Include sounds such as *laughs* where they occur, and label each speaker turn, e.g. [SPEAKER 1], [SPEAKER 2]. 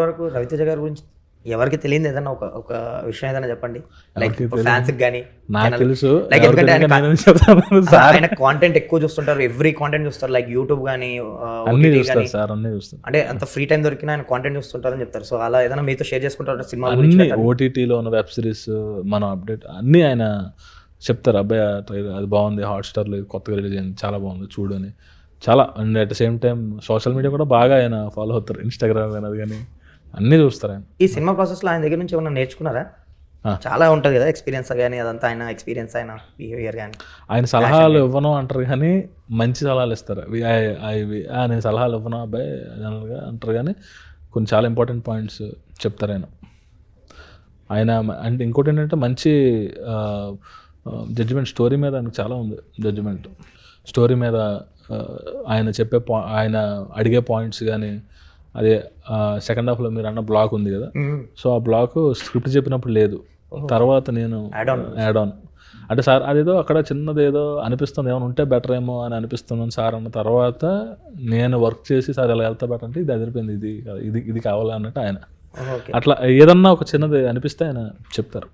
[SPEAKER 1] వరకు రవితేజ గారి గురించి ఎవరికి తెలియదు ఏదన్నా ఒక ఒక విషయం ఏదైనా చెప్పండి. లైక్? ఫ్యాన్స్ కానీ
[SPEAKER 2] నాకు తెలుసు. ఎవరికి
[SPEAKER 1] ఎందుకంటే ఆయన కాంటెంట్ *laughs* ఎక్కువ చూస్తుంటారు. ఎవ్రీ కాంటెంట్ చూస్తారు. లైక్ యూట్యూబ్ కానీ అంటే అంత ఫ్రీ టైం దొరికినా ఆయన కాంటెంట్ చూస్తుంటారని చెప్తారు. సో అలా ఏదైనా మీతో షేర్ చేసుకుంటారు? సినిమా గురించి
[SPEAKER 2] అన్ని ఓటీటీలో ఉన్న వెబ్ సిరీస్ మన అప్డేట్ అన్నీ ఆయన చెప్తారు. అబ్బాయి trailer అది బాగుంది. హాట్స్టార్లో కొత్తగా రిలీజ్ అయింది. చాలా బాగుంది. చూడు అని చాలా and at the same time social media కూడా బాగా ఆయన ఫాలో అవుతారు. ఇన్స్టాగ్రామ్ కానీ అది కానీ అన్నీ చూస్తారు ఆయన.
[SPEAKER 1] ఈ సినిమా ప్రాసెస్లో ఆయన దగ్గర నుంచి ఏమైనా నేర్చుకున్నారా. చాలా ఉంటుంది కదా ఎక్స్పీరియన్స్ కానీ అదంతా ఆయన ఎక్స్పీరియన్స్ ఆయన బిహేవియర్ కానీ
[SPEAKER 2] ఆయన సలహాలు ఇవ్వను అంటారు కానీ మంచి సలహాలు ఇస్తారు. అవి ఆ- అవి ఆ, నేను సలహాలు ఇవ్వను అబ్బాయి జనరల్గా అంటారు కానీ కొన్ని చాలా ఇంపార్టెంట్ పాయింట్స్ చెప్తారు ఆయన. ఆయన అంటే ఇంకోటి ఏంటంటే మంచి జడ్జిమెంట్ స్టోరీ మీద ఆయనకు చాలా ఉంది జడ్జిమెంట్ స్టోరీ మీద ఆయన చెప్పే పా ఆయన అడిగే పాయింట్స్ కానీ అదే సెకండ్ హాఫ్లో మీరు అన్న బ్లాక్ ఉంది కదా. సో ఆ బ్లాక్ స్క్రిప్ట్ చెప్పినప్పుడు లేదు. తర్వాత నేను. యాడ్ ఆన్ అంటే సార్ అదేదో అక్కడ చిన్నది ఏదో అనిపిస్తుంది. ఏమైనా ఉంటే బెటర్ ఏమో అని అనిపిస్తుంది సార్ అన్న తర్వాత నేను వర్క్ చేసి సార్ ఇలా వెళ్తా బెటర్ అంటే ఇది అదిరిపోయింది. ఇది ఇది ఇది కావాలి అన్నట్టు ఆయన. అట్లా ఏదన్నా ఒక చిన్నది అనిపిస్తే ఆయన చెప్తారు.